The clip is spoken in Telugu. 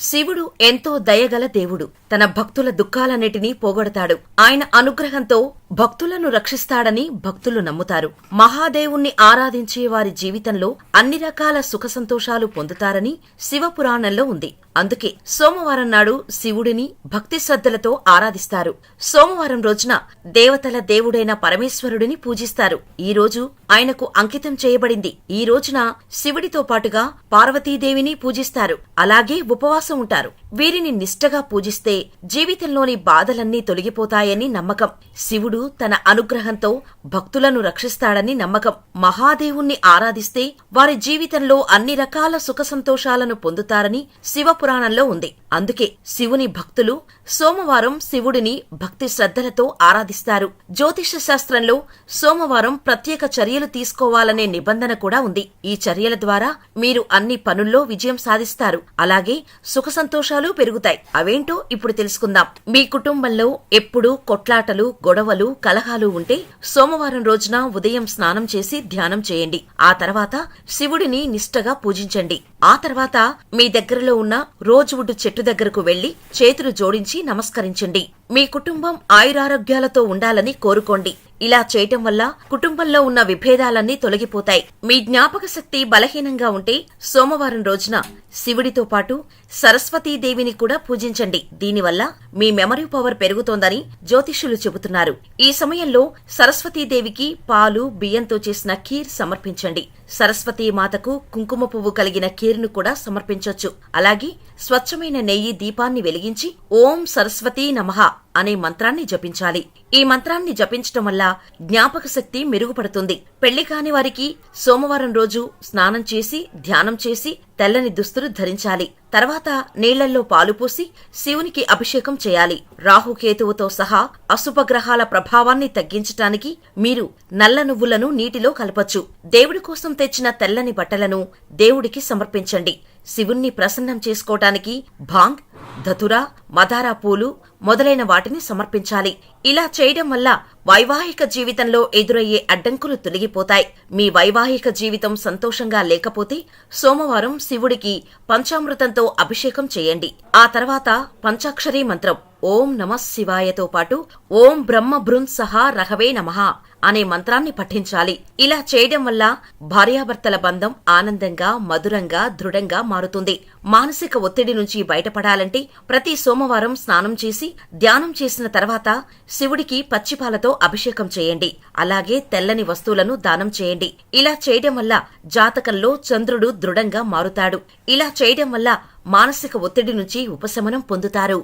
శివుడు ఎంతో దయగల దేవుడు. తన భక్తుల దుఃఖాలన్నిటినీ పోగొడతాడు. ఆయన అనుగ్రహంతో భక్తులను రక్షిస్తాడని భక్తులు నమ్ముతారు. మహాదేవుణ్ణి ఆరాధించే వారి జీవితంలో అన్ని రకాల సుఖ సంతోషాలు పొందుతారని శివపురాణంలో ఉంది. అందుకే సోమవారం నాడు శివుడిని భక్తి శ్రద్ధలతో ఆరాధిస్తారు. సోమవారం రోజున దేవతల దేవుడైన పరమేశ్వరుడిని పూజిస్తారు. ఈ రోజు ఆయనకు అంకితం చేయబడింది. ఈ రోజున శివుడితో పాటుగా పార్వతీదేవిని పూజిస్తారు. అలాగే ఉపవాసం ఉంటారు. వీరిని నిష్టగా పూజిస్తే జీవితంలోని బాధలన్నీ తొలగిపోతాయని నమ్మకం. శివుడు తన అనుగ్రహంతో భక్తులను రక్షిస్తాడని నమ్మకం. మహాదేవుణ్ణి ఆరాధిస్తే వారి జీవితంలో అన్ని రకాల సుఖ సంతోషాలను పొందుతారని శివ మహాపురాణంలో ఉంది. అందుకే శివుని భక్తులు సోమవారం శివుడిని భక్తి శ్రద్ధలతో ఆరాధిస్తారు. జ్యోతిష శాస్త్రంలో సోమవారం ప్రత్యేక చర్యలు తీసుకోవాలనే నిబంధన కూడా ఉంది. ఈ చర్యల ద్వారా మీరు అన్ని పనుల్లో విజయం సాధిస్తారు. అలాగే సుఖ సంతోషాలు పెరుగుతాయి. అవేంటో ఇప్పుడు తెలుసుకుందాం. మీ కుటుంబంలో ఎప్పుడూ కొట్లాటలు గొడవలు కలహాలు ఉంటే సోమవారం రోజున ఉదయం స్నానం చేసి ధ్యానం చేయండి. ఆ తర్వాత శివుడిని నిష్టగా పూజించండి. ఆ తర్వాత మీ దగ్గరలో ఉన్న రోజ్వుడ్ చెట్టు దగ్గరకు వెళ్ళి చేతులు జోడించి నమస్కరించండి. మీ కుటుంబం ఆయురారోగ్యాలతో ఉండాలని కోరుకోండి. ఇలా చేయటం వల్ల కుటుంబంలో ఉన్న విభేదాలన్నీ తొలగిపోతాయి. మీ జ్ఞాపక శక్తి బలహీనంగా ఉంటే సోమవారం రోజున శివుడితో పాటు సరస్వతీదేవిని కూడా పూజించండి. దీనివల్ల మీ మెమరీ పవర్ పెరుగుతోందని జ్యోతిష్యులు చెబుతున్నారు. ఈ సమయంలో సరస్వతీదేవికి పాలు బియ్యంతో చేసిన ఖీర్ సమర్పించండి. సరస్వతీ మాతకు కుంకుమ పువ్వు కలిగిన ఖీర్ను కూడా సమర్పించొచ్చు. అలాగే స్వచ్ఛమైన నెయ్యి దీపాన్ని వెలిగించి ఓం సరస్వతీ నమః. అనే మంత్రాన్ని జపించాలి. ఈ మంత్రాన్ని జపించటం వల్ల జ్ఞాపక శక్తి మెరుగుపడుతుంది. పెళ్ళి కాని వారికి సోమవారం రోజు స్నానం చేసి ధ్యానం చేసి తెల్లని దుస్తులు ధరించాలి. తర్వాత నీళ్ళల్లో పాలు పోసి శివునికి అభిషేకం చేయాలి. రాహుకేతువుతో సహా అశుభగ్రహాల ప్రభావాన్ని తగ్గించటానికి మీరు నల్ల నువ్వులను నీటిలో కలపచ్చు. దేవుడి కోసం తెచ్చిన తెల్లని బట్టలను దేవుడికి సమర్పించండి. శివుణ్ణి ప్రసన్నం చేసుకోవటానికి భాంగ్ ధతుర మదారా పూలు మొదలైన వాటిని సమర్పించాలి. ఇలా చేయడం వల్ల వైవాహిక జీవితంలో ఎదురయ్యే అడ్డంకులు తొలగిపోతాయి. మీ వైవాహిక జీవితం సంతోషంగా లేకపోతే సోమవారం శివుడికి పంచామృతంతో అభిషేకం చేయండి. ఆ తర్వాత పంచాక్షరీ మంత్రం. ఓం నమ శివాయతో పాటు ఓం బ్రహ్మ బృన్ సహా రహవే నమః అనే మంత్రాన్ని పఠించాలి. ఇలా చేయడం వల్ల భార్యాభర్తల బంధం ఆనందంగా మధురంగా దృఢంగా మారుతుంది. మానసిక ఒత్తిడి నుంచి బయటపడాలంటే ప్రతి సోమవారం స్నానం చేసి ధ్యానం చేసిన తర్వాత శివుడికి పచ్చిపాలతో అభిషేకం చేయండి. అలాగే తెల్లని వస్తువులను దానం చేయండి. ఇలా చేయడం వల్ల జాతకంలో చంద్రుడు దృఢంగా మారుతాడు. ఇలా చేయడం వల్ల మానసిక ఒత్తిడి నుంచి ఉపశమనం పొందుతారు.